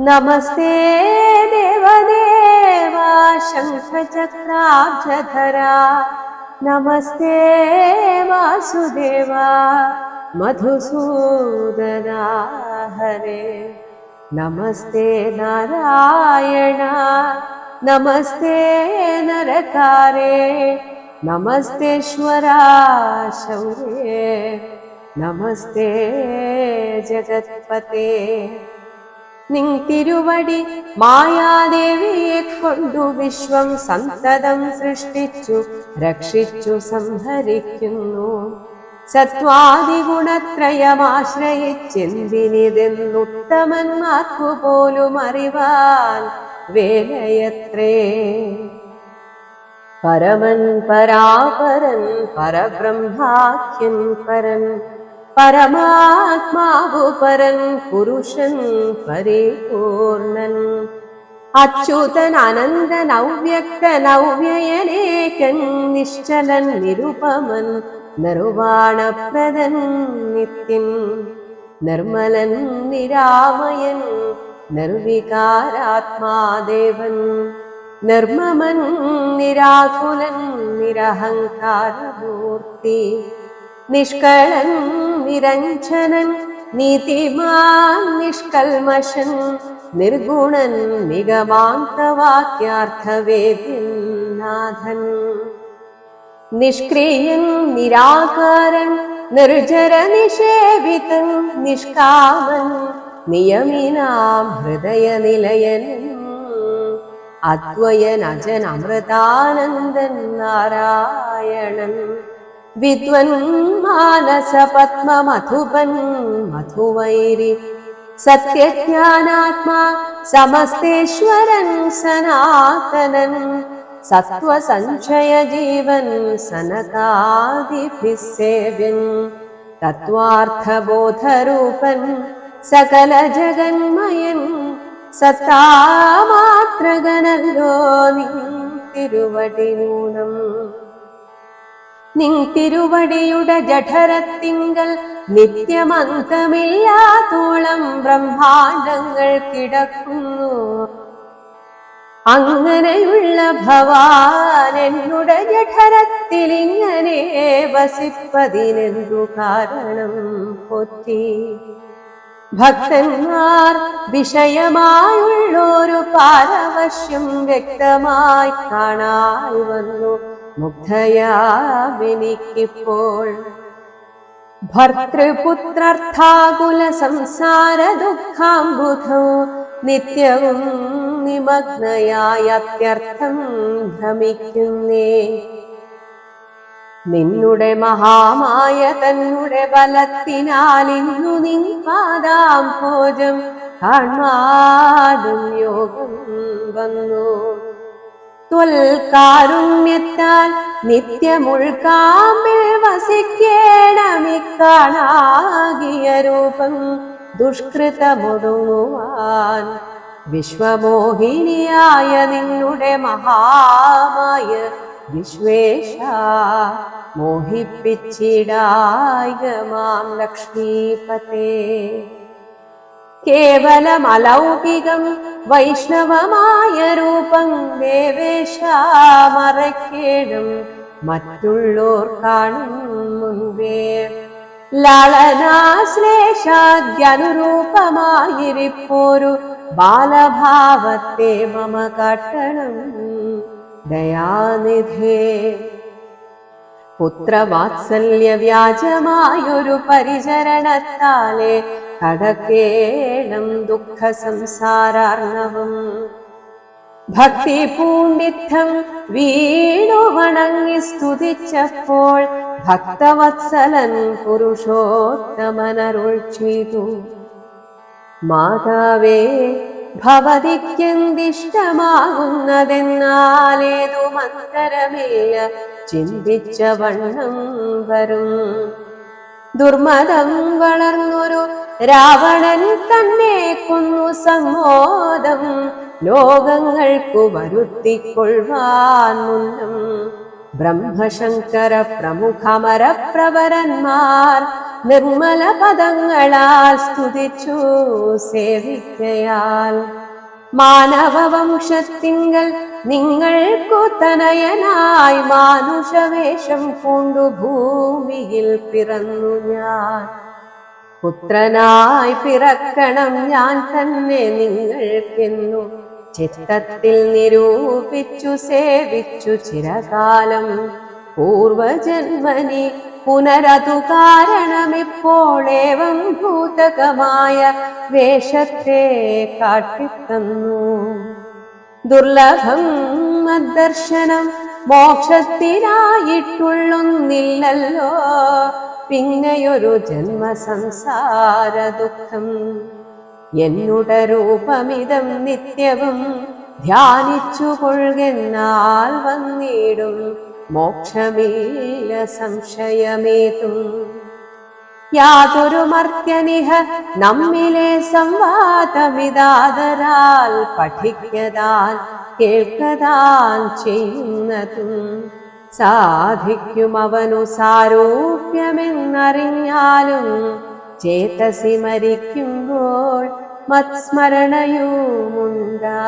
नमस्ते देवदेवा शङ्खचक्राब्जधरा। नमस्ते वासुदेवा मधुसूदना हरे। नमस्ते नारायण नमस्ते नरकारे। नमस्तेश्वरा शौर्ये। नमस्ते जगत्पते। നിൻ തിരുവടി മായാദേവിയെ കൊണ്ടു വിശ്വം സന്തതം സൃഷ്ടിച്ചു രക്ഷിച്ചു സംഹരിക്കുന്നു. സത്വാദിഗുണത്രയമാശ്രയിച്ചെന്തിനിതെന്നുത്തമന്മാർക്കു പോലും അറിവാൻ വേലയത്രേ. പരമൻ പരാപരൻ പരബ്രഹ്മാഖ്യൻ പരൻ പരമാത്മാവു പരൻ പുരുഷൻ പരിപൂർണൻ. അച്യുതൻ അനന്തൻ ഔവ്യക്തൻ ഔവ്യയനേകൻ നിശ്ചലൻ നിരുപമൻ നിർവാണപ്രദൻ നിത്യൻ. നിർമ്മലൻ നിരാമയൻ നിർവികാരാത്മാദേവൻ. നിർമ്മമൻ നിരാകുലൻ നിരഹങ്കാരമൂർത്തി. നിഷ്കളൻ നിരഞ്ജനൻ നീതിമാൻ നിഷ്കൽമശൻ നിർഗുണൻ നിഗമാന്തവാക്യാർത്ഥവേദ്യൻ നാഥൻ നിഷ്ക്രിയൻ നിരാകാരൻ നിർജര നിഷേവിതൻ നിഷ്കാമൻ നിയമിനാം ഹൃദയ നിലയൻ അദ്വയൻ അജൻ അമൃതാനന്ദൻ നാരായണൻ. മാനസ പത്മ മധുപൻ മധുവൈരി. സത്യജ്ഞാനാത്മാ സമസ്തേശ്വരൻ സനാതനൻ. സത്വസഞ്ചയ ജീവൻ സനകാദിഭിസേവ്യൻ തത്വാർത്ഥബോധരൂപൻ സകല ജഗന്മയൻ സത്താമാത്രകനല്ലോ നിൻ തിരുവടിയുടെ ജഠരത്തിങ്കൽ നിത്യമന്തമില്ലാത്തോളം ബ്രഹ്മാണ്ടങ്ങൾ കിടക്കുന്നു. അങ്ങനെയുള്ള ഭവാൻ എന്നുടെ ജഠരത്തിൽ ഇങ്ങനെ വസിപ്പതിനെന്തു കാരണം പൊറ്റി? ഭക്തന്മാർ വിഷയമായുള്ളൊരു പാരവശ്യം വ്യക്തമായി കാണായി വന്നു. മുഗ്ധയാമെനിക്കിപ്പോൾ ഭർത്തൃപുത്രർത്ഥാകുല സംസാര ദുഃഖാംബുധോ നിത്യവും നിമഗ്നയായ അത്യർത്ഥം ഭ്രമിക്കുന്നേ. നിന്നുടെ മഹാമായ തന്നുടെ ബലത്തിനാൽ ഇന്നു നിൻ പാദാം ഭോജം കാണാതും യോഗം വന്നു. ത്വൽക്കാരുണ്യത്താൽ നിത്യമുൾക്കാമ്പിൽ വസിക്കേണമിക്കാണാകിയ രൂപം ദുഷ്കൃതമൊടുങ്ങുവാൻ വിശ്വമോഹിനിയായ നിന്നുടെ മഹാമായ വിശ്വേഷ മോഹിപ്പിച്ചിടായ മാം ലക്ഷ്മീപതേ. കേവലം അലൗകികം വൈഷ്ണവമായ രൂപം ദേവേശ മറ്റുള്ളോർ കാണും മുൻപേ. ലാളനാശ്ലേഷാദ്യനുരൂപമായിരിപ്പോരു ബാലഭാവത്തെ മമ കട്ടണം. ദയാനിധേ. പുത്രവാത്സല്യ വ്യാജമായൊരു പരിചരണത്താലെ കടക്കേണം ദുഃഖ സംസാരാർണവം ഭക്തി പൂണ്ടിത്തം വീണു വണങ്ങി സ്തുതിച്ചപ്പോൾ ഭക്തവത്സലൻ പുരുഷോത്തമനരുൾ ചെയ്തു. മാതാവേ ഭവതിക്കെന്തിഷ്ടമാകുന്നതെന്നാലേതു മന്തരമില്ല ചിന്തിച്ച വണ്ണം വരും. ദുർമതം വളർന്നൊരു രാവണൻ തന്നെ കൊന്നു സമ്മോദം. ലോകങ്ങൾക്കു വരുത്തിക്കൊള്ളുവാൻ മുന്നം ബ്രഹ്മശങ്കര പ്രമുഖമരപ്രവരന്മാർ നിർമ്മല പദങ്ങളാൽ സ്തുതിച്ചു സേവിക്കയാൽ. മാനവവംശത്തിങ്കൽ നിങ്ങൾക്കു തനയനായി മാനുഷവേഷം പൂണ്ടു ഭൂമിയിൽ പിറന്നു ഞാൻ. പുത്രനായി പിറക്കണം ഞാൻ തന്നെ നിങ്ങൾക്കെന്നു ചിത്തത്തിൽ നിരൂപിച്ചു സേവിച്ചു ചിരകാലം. പൂർവജന്മനി പുനരതു കാരണമിപ്പോളേവം ഭൂതകമായ വേഷത്തെ കാട്ടിത്തന്നു. ദുർലഭം മദ്ദർശനം മോക്ഷത്തിനായിട്ടുള്ളൊന്നില്ലല്ലോ. പിന്നെയൊരു ജന്മസംസാര ദുഃഖം. എന്നുട രൂപമിതം നിത്യവും ധ്യാനിച്ചു കൊള്ളുകെന്നാൽ വന്നിടും. മോക്ഷമില്ല സംശയമേതും. യാതൊരു മർത്യനിഹ നമ്മിലെ സംവാദമിതാദരാൽ പഠിക്കതാൻ കേൾക്കതാൻ ചെയ്യുന്നതും സാധിക്കും അവനു സാരൂപ്യമെന്നറിഞ്ഞാലും ചേതസി മരിക്കുമ്പോൾ മത്സ്മരണയുമുണ്ടാ.